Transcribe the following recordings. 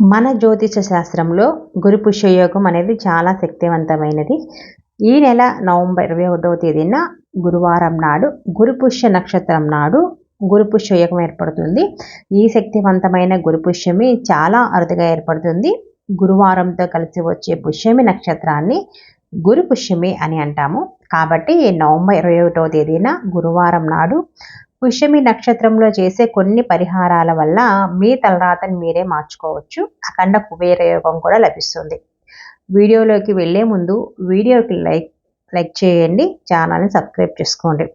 మన జ్యోతిష శాస్త్రంలో గురు పుష్యయోగం అనేది చాలా శక్తివంతమైనది. ఈ నెల నవంబర్ ఇరవై ఒకటవ తేదీన గురువారం నాడు గురు పుష్య నక్షత్రం నాడు గురు పుష్యయోగం ఏర్పడుతుంది. ఈ శక్తివంతమైన గురు పుష్యమి చాలా అరుదుగా ఏర్పడుతుంది. గురువారంతో కలిసి వచ్చే పుష్యమి నక్షత్రాన్ని గురు పుష్యమి అని అంటాము. కాబట్టి నవంబర్ ఇరవై ఒకటవ తేదీన గురువారం నాడు పుష్యమి నక్షత్రంలో చేసే కొన్ని పరిహారాల వల్ల మీ తలరాతని మీరే మార్చుకోవచ్చు. అఖండ కుబేర యోగం కూడా లభిస్తుంది. వీడియోలోకి వెళ్ళే ముందు వీడియోకి లైక్ లైక్ చేయండి. ఛానల్ని సబ్స్క్రైబ్ చేసుకోండి.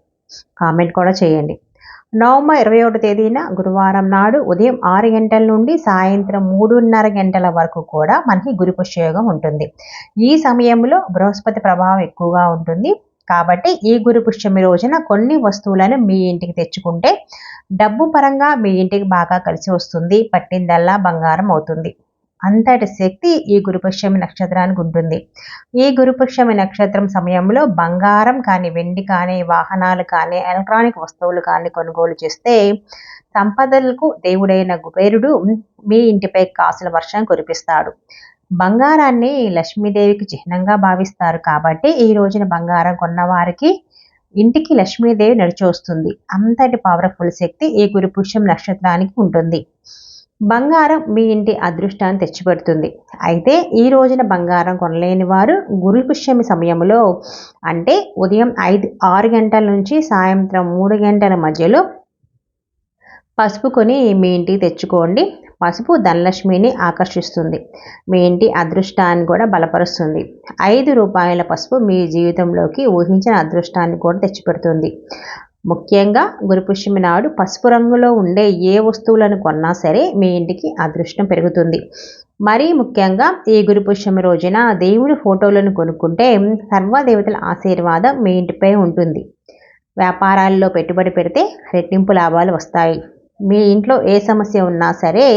కామెంట్ కూడా చేయండి. నవంబర్ ఇరవై ఒకటి తేదీన గురువారం నాడు ఉదయం ఆరు గంటల నుండి సాయంత్రం మూడున్నర గంటల వరకు కూడా మనకి గురు పుష్యయోగం ఉంటుంది. ఈ సమయంలో బృహస్పతి ప్రభావం ఎక్కువగా ఉంటుంది. కాబట్టి ఈ గురు పుష్యమి రోజున కొన్ని వస్తువులను మీ ఇంటికి తెచ్చుకుంటే డబ్బు పరంగా మీ ఇంటికి బాగా కలిసి వస్తుంది పట్టిందల్లా బంగారం అవుతుంది. అంతటి శక్తి ఈ గురుపుష్యమి నక్షత్రానికి ఉంటుంది. ఈ గురుపుష్యమి నక్షత్రం సమయంలో బంగారం కానీ వెండి కానీ వాహనాలు కానీ ఎలక్ట్రానిక్ వస్తువులు కానీ కొనుగోలు చేస్తే సంపదలకు దేవుడైన కుబేరుడు మీ ఇంటిపై కాసుల వర్షం కురిపిస్తాడు. బంగారాన్ని లక్ష్మీదేవికి చిహ్నంగా భావిస్తారు. కాబట్టి ఈ రోజున బంగారం కొన్నవారికి ఇంటికి లక్ష్మీదేవి నడిచి వస్తుంది. అంతటి పవర్ఫుల్ శక్తి ఈ గురుపుష్యం నక్షత్రానికి ఉంటుంది. బంగారం మీ ఇంటి అదృష్టాన్ని తెచ్చిపెడుతుంది. అయితే ఈ రోజున బంగారం కొనలేని వారు గురుపుష్యమి సమయంలో అంటే ఉదయం ఐదు ఆరు గంటల నుంచి సాయంత్రం మూడు గంటల మధ్యలో పసుపు కొని మీ ఇంటికి తెచ్చుకోండి. పసుపు ధనలక్ష్మిని ఆకర్షిస్తుంది. మీ ఇంటి అదృష్టాన్ని కూడా బలపరుస్తుంది. ఐదు రూపాయల పసుపు మీ జీవితంలోకి ఊహించిన అదృష్టాన్ని కూడా తెచ్చిపెడుతుంది. ముఖ్యంగా గురుపుష్యమి నాడు పసుపు రంగులో ఉండే ఏ వస్తువులను కొన్నా సరే మీ ఇంటికి అదృష్టం పెరుగుతుంది. మరీ ముఖ్యంగా ఈ గురుపుష్యమి రోజున దేవుడి ఫోటోలను కొనుక్కుంటే సర్వదేవతల ఆశీర్వాదం మీ ఇంటిపై ఉంటుంది. వ్యాపారాల్లో పెట్టుబడి పెడితే రెట్టింపు లాభాలు వస్తాయి. మీ ఇంట్లో ఏ సమస్య ఉన్నా సరే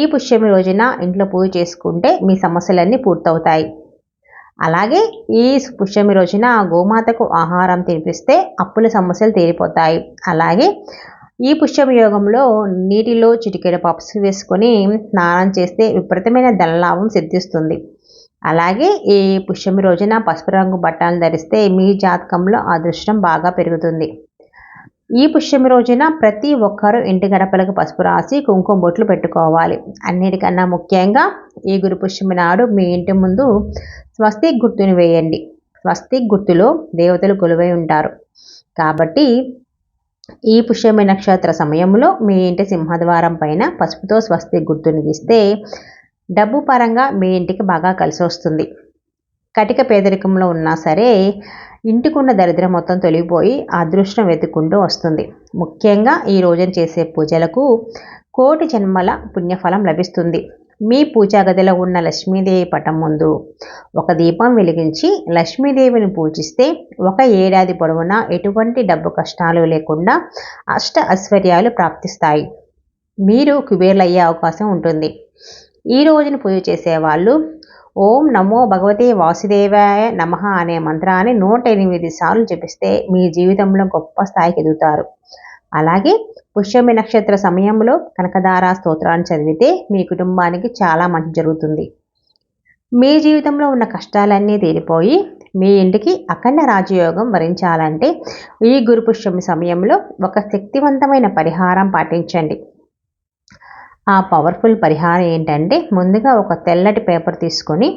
ఈ పుష్యమి రోజున ఇంట్లో పూజ చేసుకుంటే మీ సమస్యలన్నీ పూర్తవుతాయి. అలాగే ఈ పుష్యమి రోజున గోమాతకు ఆహారం తినిపిస్తే అప్పుల సమస్యలు తీరిపోతాయి. అలాగే ఈ పుష్యమి యోగంలో నీటిలో చిటికెడ పప్స్ వేసుకొని స్నానం చేస్తే విపరీతమైన ధనలాభం సిద్ధిస్తుంది. అలాగే ఈ పుష్యమి రోజున పసుపు రంగు బట్టలు ధరిస్తే మీ జాతకంలో అదృష్టం బాగా పెరుగుతుంది. ఈ పుష్యమి రోజున ప్రతి ఒక్కరూ ఇంటి గడపలకు పసుపు రాసి కుంకుమ బొట్లు పెట్టుకోవాలి. అన్నిటికన్నా ముఖ్యంగా ఈ గురు పుష్యమి నాడు మీ ఇంటి ముందు స్వస్తిక్ గుర్తుని వేయండి. స్వస్తిక్ గుర్తులో దేవతలు కొలువై ఉంటారు. కాబట్టి ఈ పుష్యమి నక్షత్ర సమయంలో మీ ఇంటి సింహద్వారం పైన పసుపుతో స్వస్తి గుర్తుని గీస్తే డబ్బు పరంగా మీ ఇంటికి బాగా కలిసి వస్తుంది కటిక పేదరికంలో ఉన్నా సరే ఇంటికున్న దరిద్రం మొత్తం తొలగిపోయి అదృష్టం వెతుక్కుంటూ వస్తుంది. ముఖ్యంగా ఈ రోజున చేసే పూజలకు కోటి జన్మల పుణ్యఫలం లభిస్తుంది. మీ పూజా గదిలో ఉన్న లక్ష్మీదేవి పటం ముందు ఒక దీపం వెలిగించి లక్ష్మీదేవిని పూజిస్తే ఒక ఏడాది పొడవునా ఎటువంటి డబ్బు కష్టాలు లేకుండా అష్ట ఐశ్వర్యాలు ప్రాప్తిస్తాయి. మీరు కుబేర్లయ్యే అవకాశం ఉంటుంది. ఈ రోజున పూజ చేసేవాళ్ళు ఓం నమో భగవతే వాసుదేవాయ నమ అనే మంత్రాన్ని నూట ఎనిమిది సార్లు జపిస్తే మీ జీవితంలో గొప్ప స్థాయికి ఎదుగుతారు. అలాగే పుష్యమి నక్షత్ర సమయంలో కనకదార స్తోత్రాన్ని చదివితే మీ కుటుంబానికి చాలా మంచి జరుగుతుంది. మీ జీవితంలో ఉన్న కష్టాలన్నీ తీరిపోయి మీ ఇంటికి అఖండ రాజయోగం వరించాలంటే ఈ గురు పుష్యమి సమయంలో ఒక శక్తివంతమైన పరిహారం పాటించండి. ఆ పవర్ఫుల్ పరిహారం ఏంటంటే ముందుగా ఒక తెల్లటి పేపర్ తీసుకొని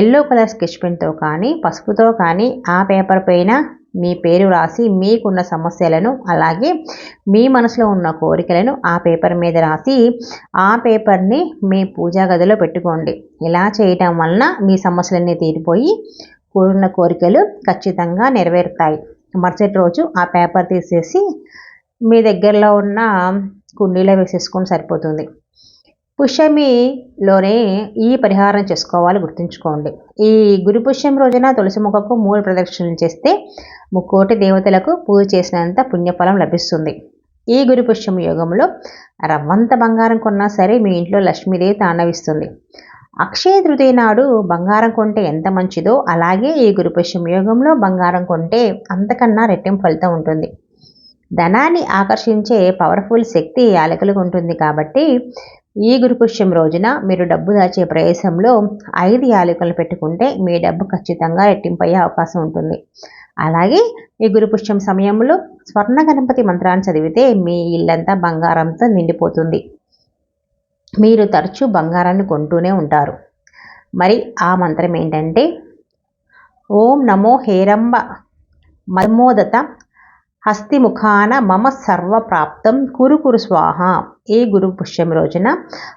ఎల్లో కలర్ స్కెచ్ పెన్తో కానీ పసుపుతో కానీ ఆ పేపర్ పైన మీ పేరు రాసి మీకున్న సమస్యలను అలాగే మీ మనసులో ఉన్న కోరికలను ఆ పేపర్ మీద రాసి ఆ పేపర్ని మీ పూజా గదిలో పెట్టుకోండి. ఇలా చేయటం వలన మీ సమస్యలన్నీ తీరిపోయి కోరిన కోరికలు ఖచ్చితంగా నెరవేరుతాయి. మరుసటి రోజు ఆ పేపర్ తీసేసి మీ దగ్గరలో ఉన్న కుండీలో వేసేసుకొని సరిపోతుంది. పుష్యమిలోనే ఈ పరిహారం చేసుకోవాలి గుర్తుంచుకోండి. ఈ గురు పుష్యం రోజున తులసి మొక్కకు మూడు ప్రదక్షిణలు చేస్తే ముక్కోటి దేవతలకు పూజ చేసినంత పుణ్యఫలం లభిస్తుంది. ఈ గురు పుష్యం యోగంలో రవ్వంత బంగారం కొన్నా సరే మీ ఇంట్లో లక్ష్మీదేవి తాండవిస్తుంది. అక్షయ తృతీయ నాడు బంగారం కొంటే ఎంత మంచిదో అలాగే ఈ గురు పుష్యం యోగంలో బంగారం కొంటే అంతకన్నా రెట్టింపు ఫలితం ఉంటుంది. ధనాన్ని ఆకర్షించే పవర్ఫుల్ శక్తి యాలకులకు ఉంటుంది కాబట్టి ఈ గురుపుష్యం రోజున మీరు డబ్బు దాచే ప్రదేశంలో ఐదు యాలకులను పెట్టుకుంటే మీ డబ్బు ఖచ్చితంగా రెట్టింపయ్యే అవకాశం ఉంటుంది. అలాగే ఈ గురుపుష్యం సమయంలో స్వర్ణ గణపతి మంత్రాన్ని చదివితే మీ ఇల్లంతా బంగారంతో నిండిపోతుంది. మీరు తరచూ బంగారాన్ని కొంటూనే ఉంటారు. మరి ఆ మంత్రం ఏంటంటే ఓం నమో హేరంబ మర్మోదత హస్తిముఖాన మమ సర్వప్రాప్తం. కురు కురు స్వాహ. ఏ గురు పుష్యం రోజున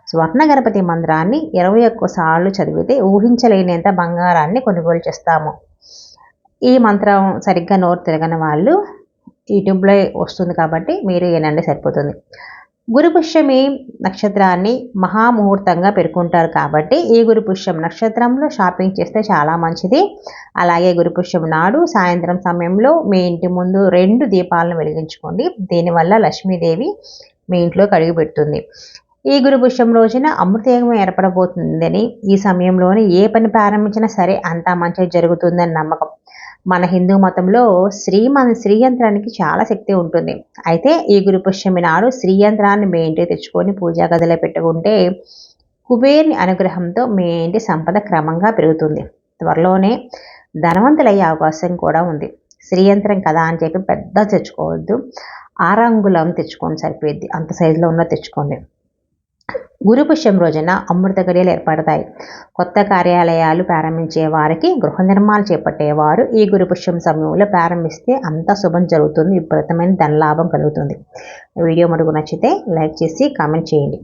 స్వర్ణ గణపతి మంత్రాన్ని ఇరవై ఒక్కసార్లు చదివితే ఊహించలేనంత బంగారాన్ని కొనుగోలు చేస్తాము. ఈ మంత్రం సరిగ్గా నోరు తిరగని వాళ్ళు యూట్యూబ్లో వస్తుంది కాబట్టి మీరు ఏనండి సరిపోతుంది. గురుపుష్యమి నక్షత్రాన్ని మహాముహూర్తంగా పేర్కొంటారు కాబట్టి ఈ గురుపుష్యం నక్షత్రంలో షాపింగ్ చేస్తే చాలా మంచిది. అలాగే గురుపుష్యం నాడు సాయంత్రం సమయంలో మీ ఇంటి ముందు రెండు దీపాలను వెలిగించుకోండి. దీనివల్ల లక్ష్మీదేవి మీ ఇంట్లో కడిగి పెడుతుంది. ఈ గురుపుష్యం రోజున అమృతయోగం ఏర్పడబోతుందని ఈ సమయంలోనే ఏ పని ప్రారంభించినా సరే అంతా మంచిగా జరుగుతుందని నమ్మకం. మన హిందూ మతంలో శ్రీమ యంత్రానికి చాలా శక్తి ఉంటుంది. అయితే ఈ గురు పుష్యమి నాడు శ్రీయంత్రాన్ని మీ ఇంటికి తెచ్చుకొని పూజా గదిలో పెట్టుకుంటే కుబేర్ని అనుగ్రహంతో మీ ఇంటి సంపద క్రమంగా పెరుగుతుంది. త్వరలోనే ధనవంతులయ్యే అవకాశం కూడా ఉంది. శ్రీయంత్రం కదా అని చెప్పి పెద్ద తెచ్చుకోవద్దు. ఆరంగులం తెచ్చుకొని సరిపోద్ది అంత సైజులో ఉన్న తెచ్చుకోండి. గురుపుష్యం రోజున అమృత గడియలు ఏర్పడతాయి. కొత్త కార్యాలయాలు ప్రారంభించే వారికి గృహ నిర్మాణాలు చేపట్టేవారు ఈ గురుపుష్యం సమయంలో ప్రారంభిస్తే అంత శుభం జరుగుతుంది విపరీతమైన ధనలాభం కలుగుతుంది. వీడియో మడుగు నచ్చితే లైక్ చేసి కామెంట్ చేయండి.